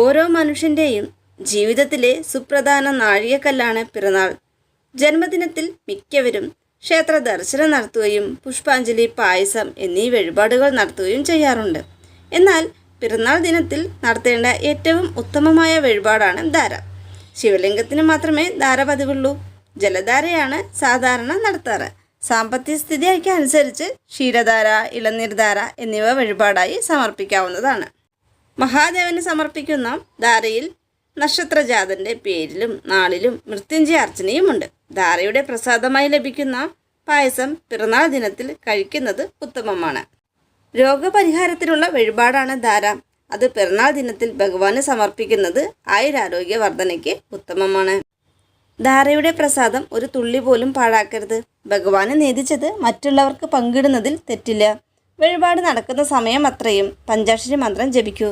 ഓരോ മനുഷ്യന്റെയും ജീവിതത്തിലെ സുപ്രധാന നാഴികക്കല്ലാണ് പിറന്നാൾ. ജന്മദിനത്തിൽ മിക്കവരും ക്ഷേത്ര ദർശനം നടത്തുകയും പുഷ്പാഞ്ജലി പായസം എന്നീ വഴിപാടുകൾ നടത്തുകയും ചെയ്യാറുണ്ട്. എന്നാൽ പിറന്നാൾ ദിനത്തിൽ നടത്തേണ്ട ഏറ്റവും ഉത്തമമായ വഴിപാടാണ് ധാര. ശിവലിംഗത്തിന് മാത്രമേ ധാര പതിവുള്ളൂ. ജലധാരയാണ് സാധാരണ നടത്താറ്. സാമ്പത്തിക സ്ഥിതിയൊക്കെ അനുസരിച്ച് ക്ഷീരധാര ഇളനീർധാര എന്നിവ വഴിപാടായി സമർപ്പിക്കാവുന്നതാണ്. മഹാദേവന് സമർപ്പിക്കുന്ന ധാരയിൽ നക്ഷത്രജാതന്റെ പേരിലും നാളിലും മൃത്യുഞ്ജയ അർച്ചനയുമുണ്ട്. ധാരയുടെ പ്രസാദമായി ലഭിക്കുന്ന പായസം പിറന്നാൾ ദിനത്തിൽ കഴിക്കുന്നത് ഉത്തമമാണ്. രോഗപരിഹാരത്തിനുള്ള വഴിപാടാണ് ധാര. അത് പിറന്നാൾ ദിനത്തിൽ ഭഗവാന് സമർപ്പിക്കുന്നത് ആയുരാരോഗ്യ വർധനയ്ക്ക് ഉത്തമമാണ്. ധാരയുടെ പ്രസാദം ഒരു തുള്ളി പോലും പാഴാക്കരുത്. ഭഗവാന് നേതിച്ചത് മറ്റുള്ളവർക്ക് പങ്കിടുന്നതിൽ തെറ്റില്ല. വഴിപാട് നടക്കുന്ന സമയം അത്രയും. പഞ്ചാക്ഷരി മന്ത്രം ജപിക്കൂ.